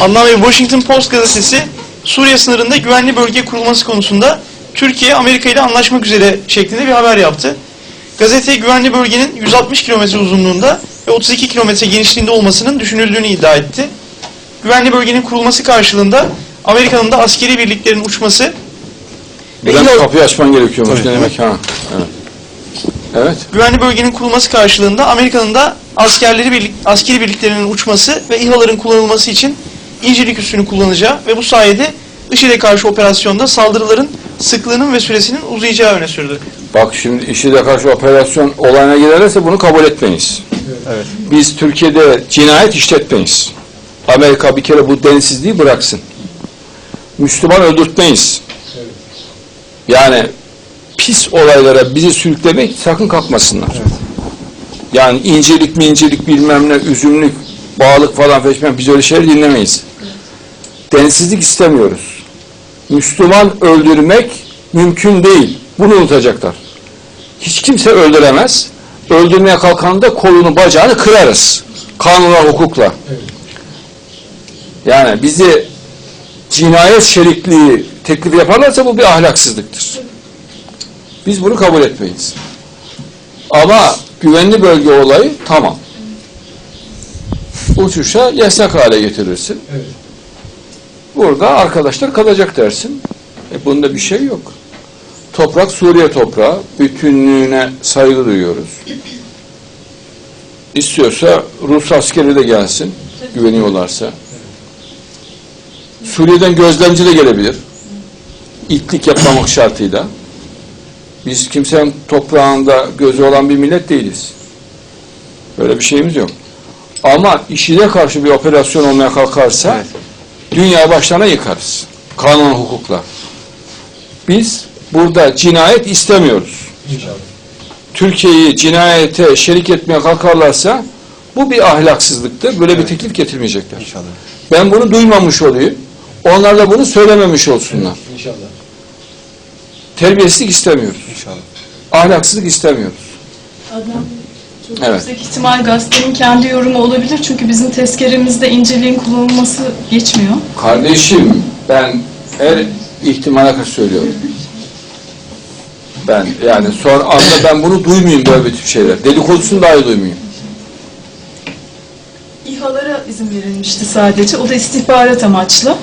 Adnan Bey, Washington Post gazetesi Suriye sınırında güvenli bölge kurulması konusunda Türkiye Amerika ile anlaşmak üzere şeklinde bir haber yaptı. Gazete güvenli bölgenin 160 kilometre uzunluğunda ve 32 kilometre genişliğinde olmasının düşünüldüğünü iddia etti. Güvenli bölgenin kurulması karşılığında Amerika'nın da askeri birliklerin uçması ve Neden İHA kapıyı açman gerekiyormuş demek ha? Evet. Evet. güvenli bölgenin kurulması karşılığında Amerika'nın da askerleri birlik, askeri birliklerinin uçması ve İHA'ların kullanılması için İncirlik üssünü kullanacağı ve bu sayede IŞİD'e karşı operasyonda saldırıların sıklığının ve süresinin uzayacağı öne sürdü. Bak şimdi IŞİD'e karşı operasyon olayına giderlerse bunu kabul etmeyiz. Evet. Biz Türkiye'de cinayet işletmeyiz. Amerika bir kere bu densizliği bıraksın. Müslüman öldürtmeyiz. Yani pis olaylara bizi sürüklemek sakın kalkmasınlar. Yani incelik mi incelik bilmem ne, üzümlük, bağlık falan feşmen biz öyle şeyler dinlemeyiz. Densizlik istemiyoruz. Müslüman öldürmek mümkün değil. Bunu unutacaklar. Hiç kimse öldüremez. Öldürmeye kalkanda kolunu bacağını kırarız. Kanunla, hukukla. Yani bizi cinayet şerikliği teklif yaparlarsa bu bir ahlaksızlıktır. Biz bunu kabul etmeyiz. Ama güvenli bölge olayı tamam. Uçuşa yasak hale getirirsin. Burada arkadaşlar kalacak dersin. E bunda bir şey yok. Toprak Suriye toprağı. Bütünlüğüne saygı duyuyoruz. İstiyorsa Rus askeri de gelsin. Güveniyorlarsa. Suriye'den gözlemci de gelebilir. İtlik yapmamak şartıyla. Biz kimsenin toprağında gözü olan bir millet değiliz. Böyle bir şeyimiz yok. Ama işine karşı bir operasyon olmaya kalkarsa Evet. Dünya başlarına yıkarız. Kanun hukukla. Biz burada cinayet istemiyoruz. Türkiye'yi cinayete şerik etmeye kalkarlarsa bu bir ahlaksızlıktır. Böyle bir teklif getirmeyecekler. İnşallah. Ben bunu duymamış olayım. Onlar da bunu söylememiş olsunlar. İnşallah. Terbiyesizlik istemiyoruz. İnşallah. Ahlaksızlık istemiyoruz. Adnan Çok Evet. yüksek ihtimal gazetenin kendi yorumu olabilir çünkü bizim tezkeremizde inceliğin kullanılması geçmiyor. Kardeşim ben her ihtimale karşı söylüyorum. Ben yani son anda ben bunu duymayayım böyle bir tip şeyler. Dedikodusunu dahi duymayayım. İHA'lara izin verilmişti sadece. O da istihbarat amaçlı.